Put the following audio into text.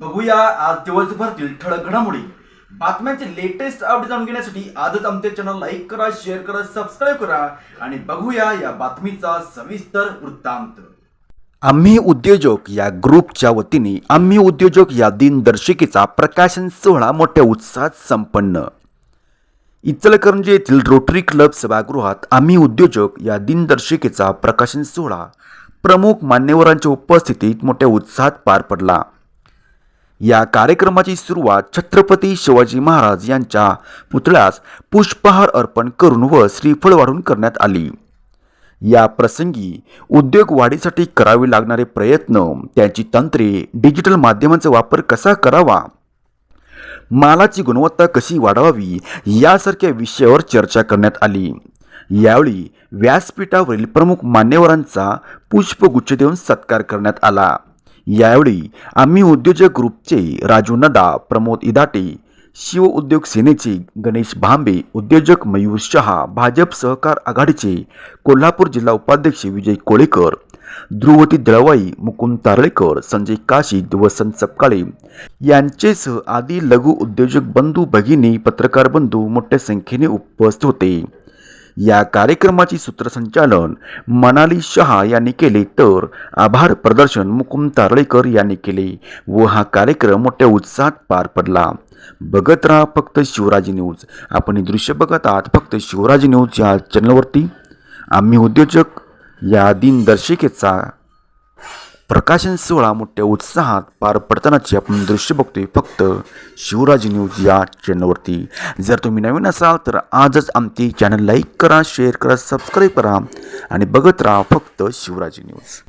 बघूया आज दिवसभरातील ठळक घडामोडी. बातम्यांचे लेटेस्ट अपडेट जाणून घेण्यासाठी आजच आमच्या चॅनल लाईक करा शेअर करा सबस्क्राईब करा आणि बघूया या बातमीचा सविस्तर वृत्तांत. आम्ही उद्योजक या ग्रुपच्या वतीने आम्ही उद्योजक या दिनदर्शिकेचा प्रकाशन सोहळा मोठ्या उत्साहात संपन्न. इचलकरंजी येथील रोटरी क्लब सभागृहात आम्ही उद्योजक या दिनदर्शिकेचा प्रकाशन सोहळा प्रमुख मान्यवरांच्या उपस्थितीत मोठ्या उत्साहात पार पडला. या कार्यक्रमाची सुरुवात छत्रपती शिवाजी महाराज यांच्या पुतळ्यास पुष्पहार अर्पण करून व श्रीफळ वाढून करण्यात आली. या प्रसंगी उद्योग वाढीसाठी करावे लागणारे प्रयत्न त्यांची तंत्रे डिजिटल माध्यमांचा वापर कसा करावा? मालाची गुणवत्ता कशी वाढवावी? यासारख्या विषयावर चर्चा करण्यात आली. यावेळी व्यासपीठावरील प्रमुख मान्यवरांचा पुष्पगुच्छ देऊन सत्कार करण्यात आला. यावेळी आम्ही उद्योजक ग्रुपचे राजू नदा प्रमोद इदाटे शिव उद्योग सेनेचे गणेश भांबे उद्योजक मयूर शहा भाजप सहकार आघाडीचे कोल्हापूर जिल्हा उपाध्यक्ष विजय कोळेकर ध्रुवती दळवाई मुकुंद तारळेकर संजय काशीद वसंत सपकाळे यांचेसह आदी लघु उद्योजक बंधू भगिनी पत्रकार बंधू मोठ्या संख्येने उपस्थित होते. या कार्यक्रमाचे सूत्रसंचालन मनाली शहा यांनी केले. तर आभार प्रदर्शन मुकुंद तारळेकर यांनी केले व हा कार्यक्रम मोठ्या उत्साहात पार पडला. बघत राहा फक्त शिवराजी न्यूज. आपण दृश्य बघत आहात फक्त शिवराजी न्यूज या चॅनलवरती आम्ही उद्योजक या दिनदर्शिकेचा प्रकाशन सोहळा मोठ्या उत्साहात पार पडतानाची आपण दृश्य बघतोय फक्त शिवराज न्यूज या चॅनलवरती जर तुम्ही नवीन असाल तर आजच आमची चॅनल लाईक करा शेअर करा सबस्क्राईब करा आणि बघत राहा फक्त शिवराज न्यूज.